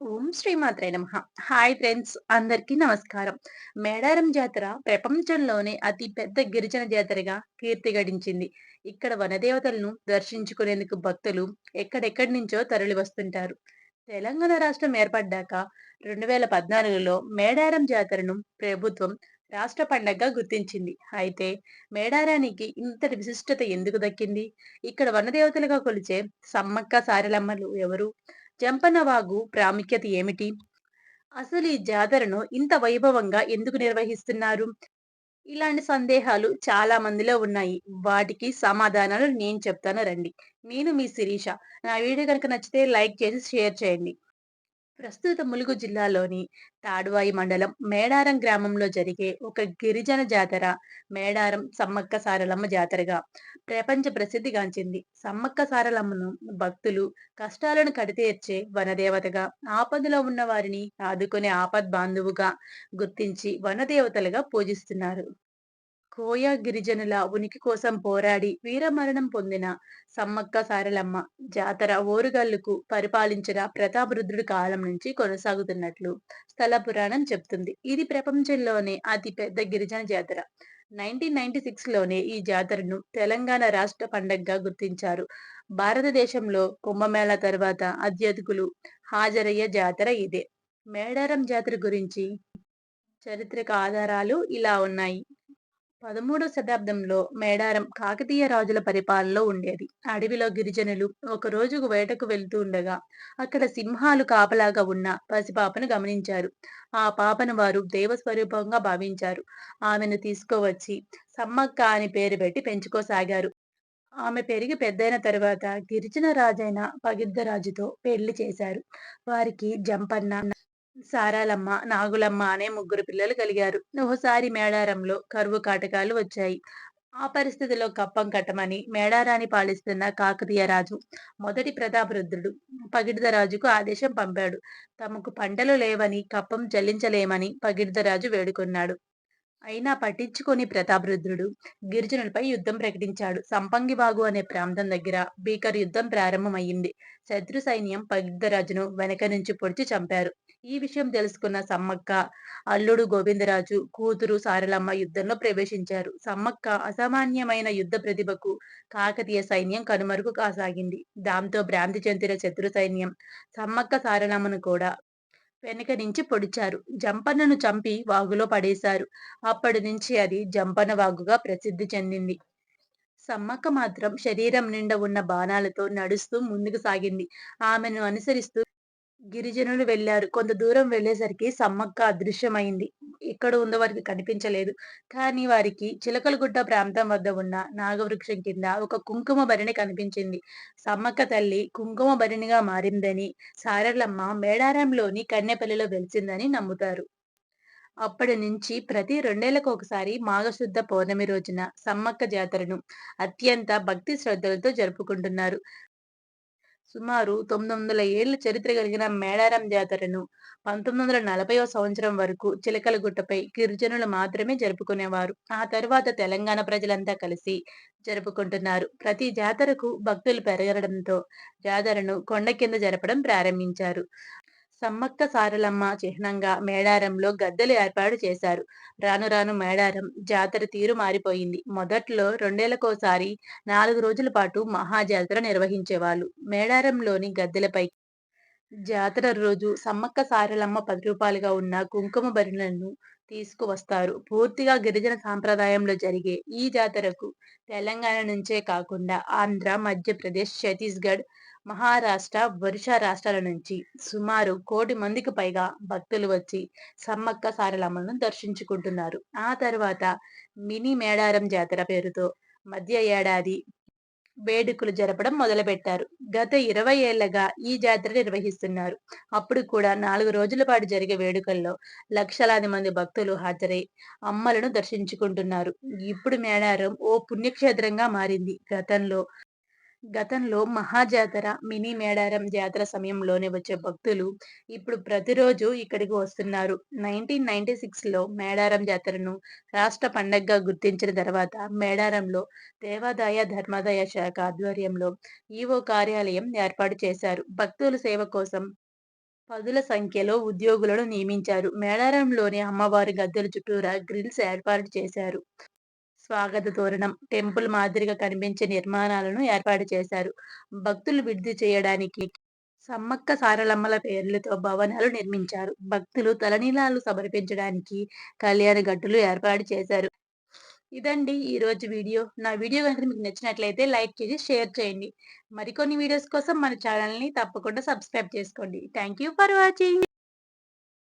ఓం శ్రీమాత్రే నమ. Hi friends అందరికీ నమస్కారం. మేడారం జాతర ప్రపంచంలోనే అతి పెద్ద గిరిజన జాతరగా కీర్తి గడించింది ఇక్కడ వనదేవతలను దర్శించుకునేందుకు భక్తులు ఎక్కడెక్కడి నుంచో తరలి వస్తుంటారు. తెలంగాణ రాష్ట్రం ఏర్పడ్డాక రెండు వేల పద్నాలుగులో మేడారం జాతరను ప్రభుత్వం రాష్ట్ర పండగగా గుర్తించింది. అయితే మేడారానికి ఇంతటి విశిష్టత ఎందుకు దక్కింది? ఇక్కడ వనదేవతలుగా కొలిచే సమ్మక్క సారలమ్మలు ఎవరు? జంపనవాగు ప్రాముఖ్యత ఏమిటి? అసలు ఈ జాతరను ఇంత వైభవంగా ఎందుకు నిర్వహిస్తున్నారు? ఇలాంటి సందేహాలు చాలా మందిలో ఉన్నాయి. వాటికి సమాధానాలు నేను చెప్తాను రండి. నేను మీ శిరీష. నా వీడియో కనుక నచ్చితే లైక్ చేసి షేర్ చేయండి. ప్రస్తుత ములుగు జిల్లాలోని తాడువాయి మండలం మేడారం గ్రామంలో జరిగే ఒక గిరిజన జాతర మేడారం సమ్మక్క సారలమ్మ జాతరగా ప్రపంచ ప్రసిద్ధిగాంచింది. సమ్మక్క సారలమ్మను భక్తులు కష్టాలను కడితేర్చే వనదేవతగా ఆపదలో ఉన్న వారిని ఆదుకునే ఆపద్ బాంధువుగా గుర్తించి వనదేవతలుగా పూజిస్తున్నారు. కోయ గిరిజనుల ఉనికి కోసం పోరాడి వీరమరణం పొందిన సమ్మక్క సారలమ్మ జాతర ఓరుగల్లుకు పరిపాలించిన ప్రతాపరుద్రుడి కాలం నుంచి కొనసాగుతున్నట్లు స్థల పురాణం చెప్తుంది ఇది ప్రపంచంలోనే అతి పెద్ద గిరిజన జాతర. నైన్టీన్ నైన్టీ సిక్స్లోనే ఈ జాతరను తెలంగాణ రాష్ట్ర పండగగా గుర్తించారు. భారతదేశంలో కుంభమేళ తర్వాత అధ్యతుకులు హాజరయ్యే జాతర ఇదే. మేడారం జాతర గురించి చరిత్రక ఆధారాలు ఇలా ఉన్నాయి. పదమూడో శతాబ్దంలో మేడారం కాకతీయ రాజుల పరిపాలనలో ఉండేది. అడవిలో గిరిజనులు ఒక రోజుకు వేటకు వెళ్తూ ఉండగా అక్కడ సింహాలు కాపలాగా ఉన్న పసిపాపను గమనించారు. ఆ పాపను వారు దేవస్వరూపంగా భావించారు. ఆమెను తీసుకువచ్చి సమ్మక్క అని పేరు పెట్టి పెంచుకోసాగారు. ఆమె పెరిగి పెద్దయిన తరువాత గిరిజన రాజైన పగిద్దరాజుతో పెళ్ళి చేశారు. వారికి జంపన్న సారాలమ్మ నాగులమ్మ అనే ముగ్గురు పిల్లలు కలిగారు. ఓసారి మేడారంలో కరువు కాటకాలు వచ్చాయి. ఆ పరిస్థితిలో కప్పం కట్టమని మేడారాన్ని పాలిస్తున్న కాకతీయ రాజు మొదటి ప్రతాపరుద్రుడు పగిడిదరాజుకు ఆదేశం పంపాడు. తమకు పంటలు లేవని కప్పం చెల్లించలేమని పగిడిదరాజు వేడుకున్నాడు. అయినా పట్టించుకొని ప్రతాపరుద్రుడు గిరిజనులపై యుద్ధం ప్రకటించాడు. సంపంగిబాగు అనే ప్రాంతం దగ్గర భీకర్ యుద్ధం ప్రారంభమయ్యింది. శత్రు సైన్యం పగిద్దరాజును వెనక నుంచి పొడిచి చంపారు. ఈ విషయం తెలుసుకున్న సమ్మక్క అల్లుడు గోవిందరాజు కూతురు సారలమ్మ యుద్ధంలో ప్రవేశించారు. సమ్మక్క అసామాన్యమైన యుద్ధ ప్రతిభకు కాకతీయ సైన్యం కనుమరుగు కాసాగింది. దాంతో భ్రాంతి చెందిన శత్రు సైన్యం సమ్మక్క సారలమ్మను కూడా వెనక నుంచి పొడిచారు. జంపన్నను చంపి వాగులో పడేశారు. అప్పటి నుంచి అది జంపన వాగుగా ప్రసిద్ధి చెందింది. సమ్మక్క మాత్రం శరీరం నిండా ఉన్న బాణాలతో నడుస్తూ ముందుకు సాగింది. ఆమెను అనుసరిస్తూ గిరిజనులు వెళ్ళారు కొంత దూరం వెళ్ళేసరికి సమ్మక్క అదృశ్యమైంది. ఎక్కడ ఉందో వారికి కనిపించలేదు. కానీ వారికి చిలకలగుడ్డ ప్రాంతం వద్ద ఉన్న నాగవృక్షం కింద ఒక కుంకుమ భరిణి కనిపించింది. సమ్మక్క తల్లి కుంకుమ భరిణిగా మారిందని సారలమ్మ మేడారంలోని కన్నెపల్లిలో వెలిసిందని నమ్ముతారు. అప్పటి నుంచి ప్రతి రెండేళ్ళకు ఒకసారి మాఘశుద్ధ పౌర్ణమి రోజున సమ్మక్క జాతరను అత్యంత భక్తి శ్రద్ధలతో జరుపుకుంటున్నారు. సుమారు తొమ్మిది వందల ఏళ్ళ చరిత్ర కలిగిన మేడారం జాతరను పంతొమ్మిది వందల నలభైవ సంవత్సరం వరకు చిలకలగుట్టపై గిరిజనులు మాత్రమే జరుపుకునేవారు. ఆ తర్వాత తెలంగాణ ప్రజలంతా కలిసి జరుపుకుంటున్నారు. ప్రతి జాతరకు భక్తులు పెరగడంతో జాతరను కొండ కింద జరపడం ప్రారంభించారు. సమ్మక్క సారలమ్మ చిహ్నంగా మేడారంలో గద్దెలు ఏర్పాటు చేశారు. రాను రాను మేడారం జాతర తీరు మారిపోయింది. మొదట్లో రెండేళ్ళకోసారి నాలుగు రోజుల పాటు మహాజాతర నిర్వహించేవాళ్ళు. మేడారంలోని గద్దెలపై జాతర రోజు సమ్మక్క సారలమ్మ పది రూపాయలుగా ఉన్న కుంకుమ బరులను తీసుకువస్తారు. పూర్తిగా గిరిజన సాంప్రదాయంలో జరిగే ఈ జాతరకు తెలంగాణ నుంచే కాకుండా ఆంధ్ర మధ్యప్రదేశ్ ఛత్తీస్గఢ్ మహారాష్ట్ర ఒరిస్సా రాష్ట్రాల నుంచి సుమారు కోటి మందికి పైగా భక్తులు వచ్చి సమ్మక్క సారలమ్మలను దర్శించుకుంటున్నారు. ఆ తర్వాత మినీ మేడారం జాతర పేరుతో మధ్య ఏడాది వేడుకలు జరపడం మొదలుపెట్టారు. గత ఇరవై ఏళ్ళగా ఈ జాతర నిర్వహిస్తున్నారు. అప్పుడు కూడా నాలుగు రోజుల పాటు జరిగే వేడుకల్లో లక్షలాది మంది భక్తులు హాజరై అమ్మలను దర్శించుకుంటున్నారు. ఇప్పుడు మేడారం ఓ పుణ్యక్షేత్రంగా మారింది. గతంలో గతంలో మహాజాతర మినీ మేడారం జాతర సమయంలోనే వచ్చే భక్తులు ఇప్పుడు ప్రతిరోజు ఇక్కడికి వస్తున్నారు. నైన్టీన్ నైన్టీ సిక్స్లో మేడారం జాతరను రాష్ట్ర పండగగా గుర్తించిన తర్వాత మేడారంలో దేవాదాయ ధర్మాదాయ శాఖ ఆధ్వర్యంలో ఈవో కార్యాలయం ఏర్పాటు చేశారు. భక్తుల సేవ కోసం పదుల సంఖ్యలో ఉద్యోగులను నియమించారు. మేడారంలోని అమ్మవారి గద్దెల చుట్టూరా గ్రిల్స్ ఏర్పాటు చేశారు. స్వాగత తోరణం. టెంపుల్ మాదిరిగా కనిపించే నిర్మాణాలను ఏర్పాటు చేశారు. భక్తులు విడిది చేయడానికి సమ్మక్క సారలమ్మల పేర్లతో భవనాలు నిర్మించారు. భక్తులు తలనీలాలు సమర్పించడానికి కళ్యాణ గట్టులు ఏర్పాటు చేశారు. ఇదండి ఈ రోజు వీడియో. నా వీడియో కనుక మీకు నచ్చినట్లయితే లైక్ చేసి షేర్ చేయండి. మరికొన్ని వీడియోస్ కోసం మన ఛానల్ని తప్పకుండా సబ్స్క్రైబ్ చేసుకోండి. Thank you for watching.